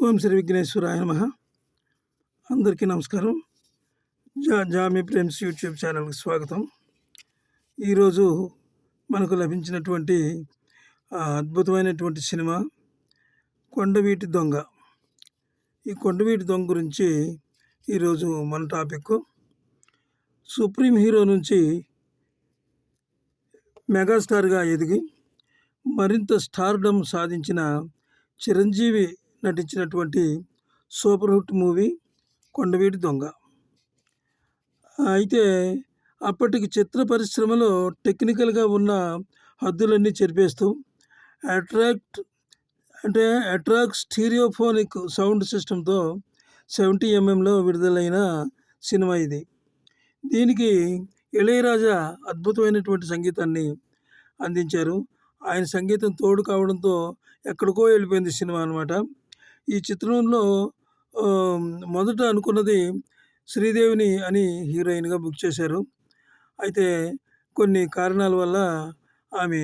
ఓం శ్రీ విఘ్నేశ్వరాయ నమ. అందరికీ నమస్కారం. జా జామి ప్రేమ్స్ యూట్యూబ్ ఛానల్కి స్వాగతం. ఈరోజు మనకు లభించినటువంటి అద్భుతమైనటువంటి సినిమా కొండవీటి దొంగ. ఈ కొండవీటి దొంగ గురించి ఈరోజు మన టాపిక్. సుప్రీం హీరో నుంచి మెగాస్టార్గా ఎదిగి మరింత స్టార్డమ్ సాధించిన చిరంజీవి నటించినటువంటి సూపర్ హిట్ మూవీ కొండవీటి దొంగ. అయితే అప్పటికి చిత్ర పరిశ్రమలో టెక్నికల్గా ఉన్న హద్దులన్నీ చెరిపేస్తూ అట్రాక్ట్ అంటే అట్రాక్ట్ స్టీరియోఫోనిక్ సౌండ్ సిస్టంతో సెవెంటీ ఎంఎంలో విడుదలైన సినిమా ఇది. దీనికి ఇళయరాజా అద్భుతమైనటువంటి సంగీతాన్ని అందించారు. ఆయన సంగీతం తోడు కావడంతో ఎక్కడికో వెళ్ళిపోయింది సినిమా అనమాట ఈ చిత్రంలో మొదట అనుకున్నది శ్రీదేవిని అని హీరోయిన్గా బుక్ చేశారు. అయితే కొన్ని కారణాల వల్ల ఆమె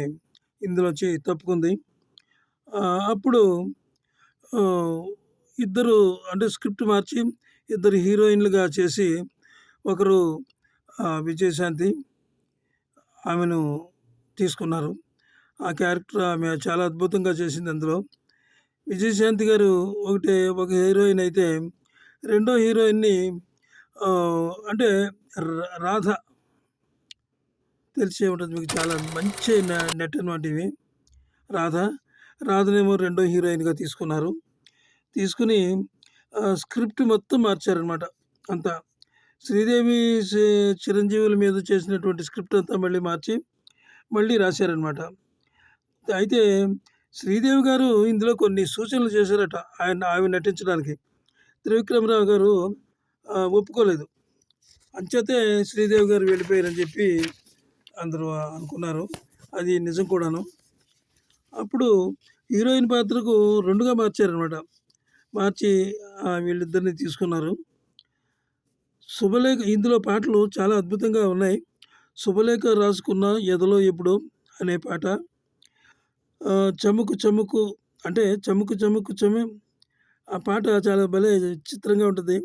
ఇందులోంచి తప్పుకుంది. అప్పుడు ఇద్దరు అంటే స్క్రిప్ట్ మార్చి ఇద్దరు హీరోయిన్లుగా చేసి ఒకరు విజయశాంతి ఆమెను తీసుకున్నారు. ఆ క్యారెక్టర్ ఆమె చాలా అద్భుతంగా చేసింది అందులో. విజయశాంతి గారు ఒకటే ఒక హీరోయిన్ అయితే రెండో హీరోయిన్ని అంటే రాధ తెలిసే ఉంటుంది మీకు చాలా మంచి న- నెట్ అనమాట ఇవి రాధ రాధనేమో రెండో హీరోయిన్గా తీసుకున్నారు. తీసుకుని స్క్రిప్ట్ మొత్తం మార్చారనమాట అంతా. శ్రీదేవి చిరంజీవుల మీద చేసినటువంటి స్క్రిప్ట్ అంతా మళ్ళీ మార్చి మళ్ళీ రాశారనమాట అయితే శ్రీదేవి గారు ఇందులో కొన్ని సూచనలు చేశారట ఆయన ఆమె నటించడానికి. త్రివిక్రమరావు గారు ఒప్పుకోలేదు. అంచేతే శ్రీదేవి గారు వెళ్ళిపోయారని చెప్పి అందరూ అనుకున్నారు. అది నిజం కూడాను. అప్పుడు హీరోయిన్ పాత్రకు రెండుగా మార్చారనమాట మార్చి వీళ్ళిద్దరిని తీసుకున్నారు. శుభలేఖ ఇందులో పాటలు చాలా అద్భుతంగా ఉన్నాయి. శుభలేఖ రాసుకున్న ఎదలో ఎప్పుడు అనే పాట. చముకు చముకు అంటే చముకు చముకు చమే. ఆ పాట చాలా భలే చిత్రంగా ఉంటుంది.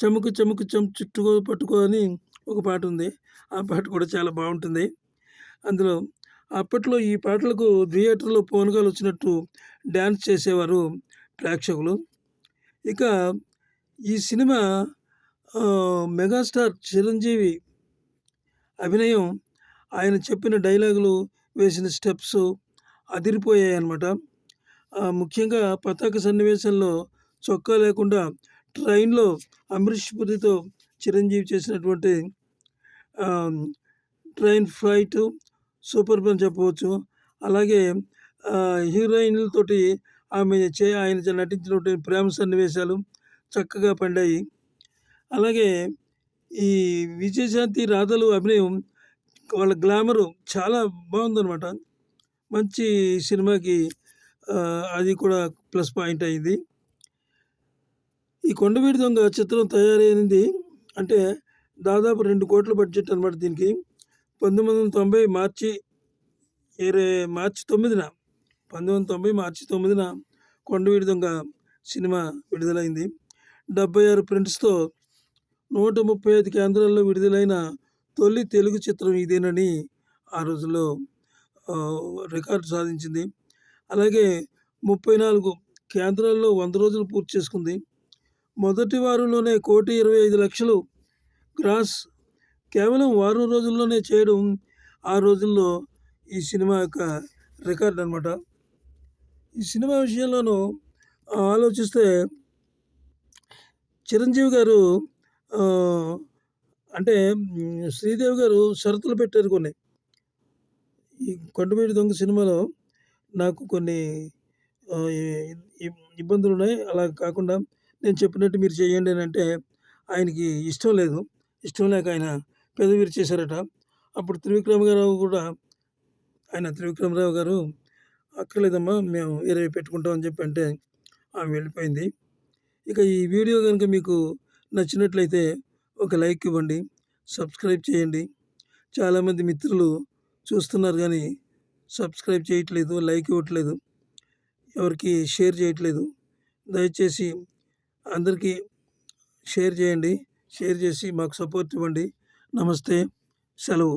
చముకు చముకు చం చుట్టుకో పట్టుకో అని ఒక పాట ఉంది. ఆ పాట కూడా చాలా బాగుంటుంది. అందులో అప్పట్లో ఈ పాటలకు థియేటర్లో పోనుగాలు వచ్చినట్టు డ్యాన్స్ చేసేవారు ప్రేక్షకులు. ఇక ఈ సినిమా మెగాస్టార్ చిరంజీవి అభినయం ఆయన చెప్పిన డైలాగులు వేసిన స్టెప్స్ అదిరిపోయాయి అనమాట ముఖ్యంగా పతాక సన్నివేశంలో చొక్కా లేకుండా ట్రైన్లో అమరీష్ పురితో చిరంజీవి చేసినటువంటి ట్రైన్ ఫ్లైట్ సూపర్ అని చెప్పవచ్చు. అలాగే హీరోయిన్లతోటి ఆమె చే ఆయన నటించినటువంటి ప్రేమ సన్నివేశాలు చక్కగా పండాయి. అలాగే ఈ విజయశాంతి రాధలు అభినయం వాళ్ళ గ్లామరు చాలా బాగుందనమాట మంచి సినిమాకి అది కూడా ప్లస్ పాయింట్ అయింది. ఈ కొండవీడి దొంగ చిత్రం తయారైంది అంటే దాదాపు రెండు కోట్ల బడ్జెట్ అనమాట దీనికి. పంతొమ్మిది వందల తొంభై మార్చి ఇరవై మార్చి తొమ్మిదిన పంతొమ్మిది వందల తొంభై మార్చి తొమ్మిదిన కొండవీడి దొంగ సినిమా విడుదలైంది. డెబ్బై ఆరు ప్రింట్స్తో నూట ముప్పై ఐదు కేంద్రాల్లో విడుదలైన తొలి తెలుగు చిత్రం ఇదేనని ఆ రోజుల్లో రికార్డు సాధించింది. అలాగే ముప్పై నాలుగు కేంద్రాల్లో వంద రోజులు పూర్తి చేసుకుంది. మొదటి వారంలోనే కోటి ఇరవై ఐదు లక్షలు గ్రాస్ కేవలం వారం రోజుల్లోనే చేయడం ఆ రోజుల్లో ఈ సినిమా యొక్క రికార్డ్ అనమాట ఈ సినిమా విషయంలోనూ ఆలోచిస్తే చిరంజీవి గారు అంటే శ్రీదేవి గారు షరతులు పెట్టారు కొన్ని. ఈ కొండమీడి దొంగ సినిమాలో నాకు కొన్ని ఇబ్బందులు ఉన్నాయి అలా కాకుండా నేను చెప్పినట్టు మీరు చేయండి అని అంటే ఆయనకి ఇష్టం లేదు. ఇష్టం లేక ఆయన పెదవిరు చేశారట. అప్పుడు త్రివిక్రమరావు కూడా ఆయన త్రివిక్రమరావు గారు అక్కర్లేదమ్మా మేము ఇరవై పెట్టుకుంటామని చెప్పి అంటే ఆమె వెళ్ళిపోయింది. ఇక ఈ వీడియో కనుక మీకు నచ్చినట్లయితే ఒక లైక్ ఇవ్వండి సబ్స్క్రైబ్ చేయండి. చాలామంది మిత్రులు చూస్తున్నారు కానీ సబ్స్క్రైబ్ చేయట్లేదు లైక్ ఇవ్వట్లేదు ఎవరికి షేర్ చేయట్లేదు దయచేసి అందరికీ షేర్ చేయండి షేర్ చేసి మాకు సపోర్ట్ ఇవ్వండి. నమస్తే సెలవు.